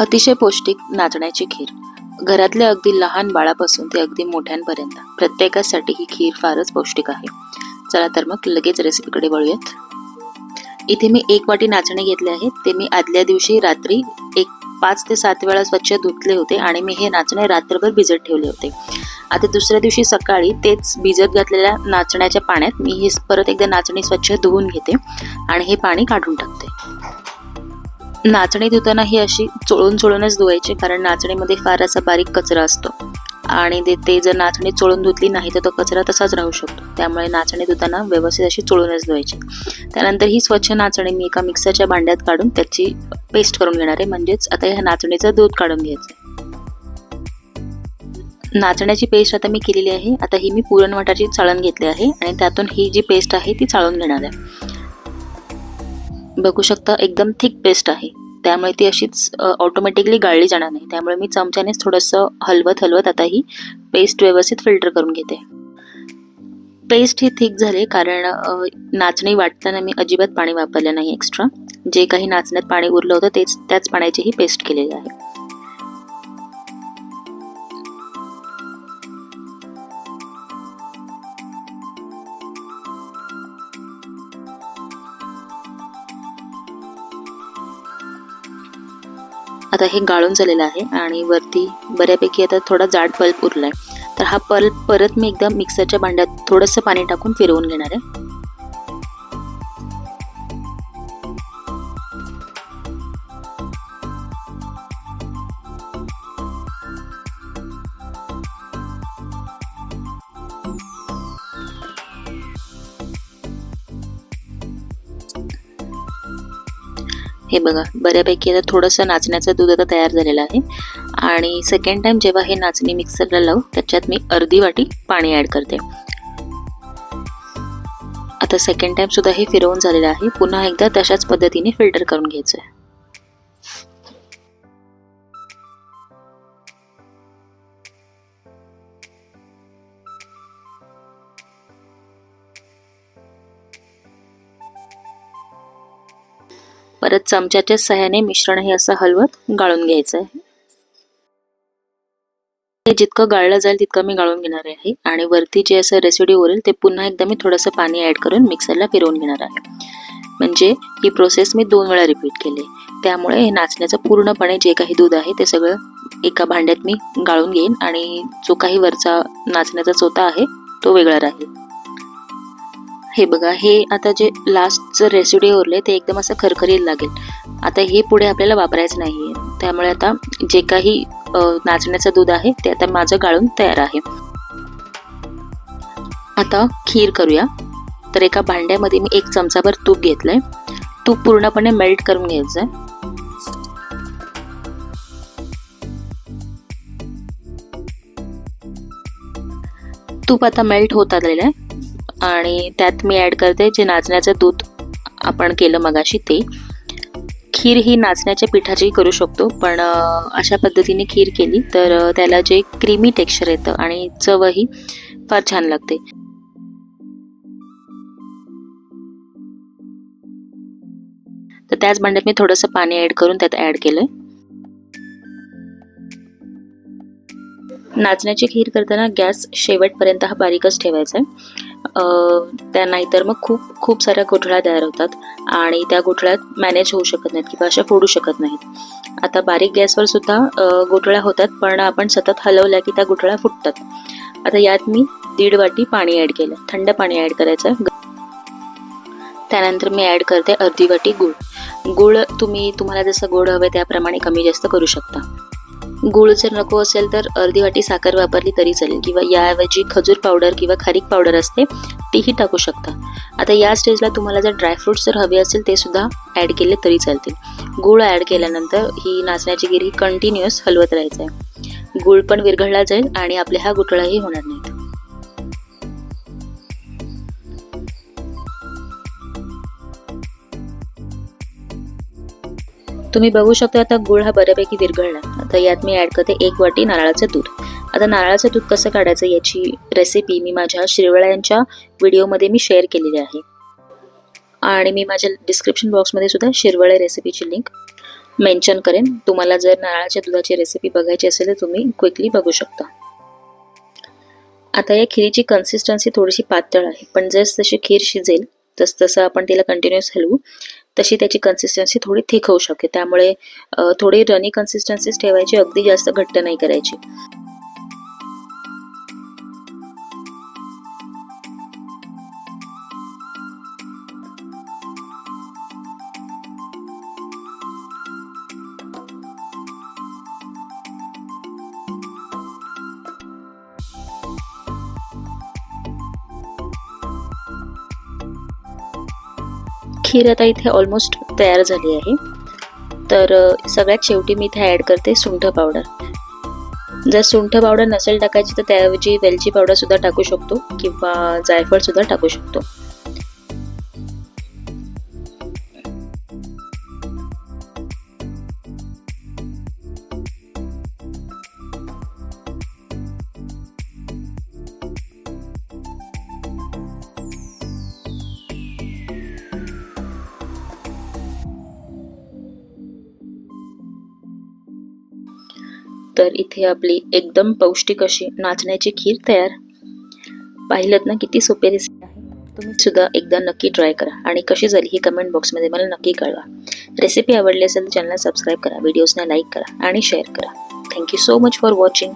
अतिशय पौष्टिक नाचण्याची खीर. घरातल्या अगदी लहान बाळापासून ते अगदी मोठ्यांपर्यंत प्रत्येकासाठी ही खीर फारच पौष्टिक आहे. चला तर मग लगेच रेसिपीकडे वळूयात. इथे मी एक वाटी नाचणे घेतले आहे. ते मी आदल्या दिवशी रात्री एक पाच ते सात वेळा स्वच्छ धुतले होते आणि मी हे नाचणे रात्रभर भिजत ठेवले होते. आता दुसऱ्या दिवशी सकाळी तेच भिजत घातलेल्या नाचण्याच्या पाण्यात मी हे परत एकदा नाचणी स्वच्छ धुवून घेते आणि हे पाणी काढून टाकते. नाचणी धुताना ही अशी चोळून चोळूनच धुवायची कारण नाचणीमध्ये फार असा बारीक कचरा असतो. आणि ते ते जर नाचणी चोळून धुतली नाही तर तो कचरा तसाच राहू शकतो. त्यामुळे नाचणी धुताना व्यवस्थित अशी चोळूनच धुवायची. त्यानंतर ही स्वच्छ नाचणी मी एका मिक्सरच्या भांड्यात काढून त्याची पेस्ट करून घेणार आहे. म्हणजेच आता ह्या नाचणीचं दूध काढून घ्यायचं नाचण्याची पेस्ट आता मी केलेली आहे. आता ही मी पुरणवाटाची चाळण घेतली आहे आणि त्यातून ही जी पेस्ट आहे ती चाळून घेणार आहे. बघू शकता एकदम थिक पेस्ट आहे. त्यामुळे ती अशीच ऑटोमॅटिकली गाळली जाणार नाही. त्यामुळे मी चमच्यानेच थोडंसं हलवत हलवत आता ही पेस्ट व्यवस्थित फिल्टर करून घेते. पेस्ट ही थिक झाली कारण नाचणी वाटताना मी अजिबात पाणी वापरलं नाही एक्स्ट्रा जे काही नाचण्यात पाणी उरलं होतं तेच त्याच पाण्याची ही पेस्ट केलेली आहे. आता हे गाळून झालेलं आहे आणि वरती बऱ्यापैकी आता थोडा जाड पल्प आहे तर हा पल्प परत मी एकदा मिक्सरच्या भांड्यात थोडंसं पाणी टाकून फिरवून घेणार आहे. हे बघा बऱ्यापैकी आता थोडंसं नाचण्याचं दूध आता तयार झालेलं आहे. आणि सेकंड टाइम जेव्हा हे नाचणी मिक्सरला लावू त्याच्यात मी अर्धी वाटी पाणी ॲड करते. आता सेकंड टाईमसुद्धा हे फिरवून झालेलं आहे. पुन्हा एकदा तशाच पद्धतीने फिल्टर करून घ्यायचं आहे परत चमच्याच्या सहाय्याने मिश्रण हे असं हलवत गाळून घ्यायचं आहे हे जितकं गाळलं जाईल तितकं मी गाळून घेणार आहे. आणि वरती जे असं रेसिड्यू उरेल ते पुन्हा एकदा मी थोडंसं पाणी ॲड करून मिक्सरला फिरवून घेणार आहे. म्हणजे ही प्रोसेस मी दोन वेळा रिपीट केली. त्यामुळे हे नाचण्याचं पूर्णपणे जे काही दूध आहे ते सगळं एका भांड्यात मी गाळून घेईन आणि जो काही वरचा नाचण्याचा चोथा आहे तो वेगळा राहील. हे बघा हे आता जे लास्टचं रेसिड्यू उरले ते एकदम असं खरखरीत लागेल. आता हे पुढे आपल्याला वापरायचं नाही आहे त्यामुळे आता जे काही नाचण्याचं दूध आहे ते आता माझं गाळून तयार आहे. आता खीर करूया. तर एका भांड्यामध्ये मी एक चमचाभर तूप घेतलंय. तूप पूर्णपणे मेल्ट करून घ्यायचं आहे तूप आता मेल्ट होत आलेलं आहे. आणि त्यात मी ॲड करते जे नाचण्याचं दूध आपण केलं मगाशी ते. खीर ही नाचण्याच्या पिठाची करू शकतो पण अशा पद्धतीने खीर केली तर त्याला जे क्रीमी टेक्स्चर येतं आणि चवही फार छान लागते. तर त्याच भांड्यात मी थोडंसं पाणी ॲड करून त्यात ॲड केलंय. नाचण्याची खीर करताना गॅस शेवटपर्यंत हा बारीकच ठेवायचा आहे त्या नाहीतर मग खूप खूप साऱ्या गोठळ्या तयार होतात आणि त्या गोठळ्यात मॅनेज होऊ शकत नाहीत किंवा अशा फोडू शकत नाहीत. आता बारीक गॅसवर सुद्धा गोठळ्या होतात पण आपण सतत हलवल्या की त्या गोठळ्या फुटतात. आता यात मी दीड वाटी पाणी ॲड केलं. थंड पाणी ॲड करायचं. त्यानंतर मी ॲड करते अर्धी वाटी गूळ. गूळ तुम्ही तुम्हाला जसं गोड हवे त्याप्रमाणे कमी जास्त करू शकता. गूळ जर नको असेल तर अर्धी वाटी साखर वापरली तरी चालेल. किंवा याऐवजी खजूर पावडर किंवा खारीक पावडर असते तीही टाकू शकता. आता या स्टेजला तुम्हाला जर ड्रायफ्रुट्स जर हवे असेल ते सुद्धा ॲड केले तरी चालतील. गूळ ॲड केल्यानंतर ही नाचण्याची गिरी कंटिन्युअस हलवत राहायचं आहे गूळ पण विरघळला जाईल आणि आपले हा गुठळाही होणार नाहीत. तुम्ही बघू शकता आता गुळ हा बऱ्यापैकी विरघळला. तर यात मी ॲड करते एक वाटी नारळाचं दूध. आता नारळाचं दूध कसं काढायचं याची रेसिपी मी माझ्या शिरवळ्यांच्या व्हिडिओमध्ये मी शेअर केलेली आहे. आणि मी माझ्या डिस्क्रिप्शन बॉक्समध्ये सुद्धा शिरवळे रेसिपीची लिंक मेन्शन करेन. तुम्हाला जर नारळाच्या दुधाची रेसिपी बघायची असेल तर तुम्ही क्विकली बघू शकता. आता या खिरीची कन्सिस्टन्सी थोडीशी पातळ आहे. पण जस जशी खीर शिजेल तसतसं आपण तिला कंटिन्युअस हलवू तशी त्याची कन्सिस्टन्सी थोडी थिक होऊ शकते त्यामुळे थोडी रनी कन्सिस्टन्सीच ठेवायची अगदी जास्त घट्ट नाही करायची. खीर आता इथे ऑलमोस्ट तयार झाली आहे. तर सगळ्यात शेवटी मी इथे ॲड करते सुंठ पावडर जर सुंठ पावडर नसेल टाकायची तर त्याऐवजी वेलची पावडरसुद्धा टाकू शकतो किंवा जायफळसुद्धा टाकू शकतो. तर इथे आपली एकदम पौष्टिक अशी नाचण्याची खीर तयार. पाहिलं ना किती सोपी रेसिपी आहे. तुम्ही सुद्धा एकदा नक्की ट्राय करा आणि कशी झाली ही कमेंट बॉक्समध्ये मला नक्की कळवा. रेसिपी आवडली असेल तर चॅनलला सबस्क्राईब करा व्हिडिओजना लाईक करा आणि शेअर करा. Thank you so much for watching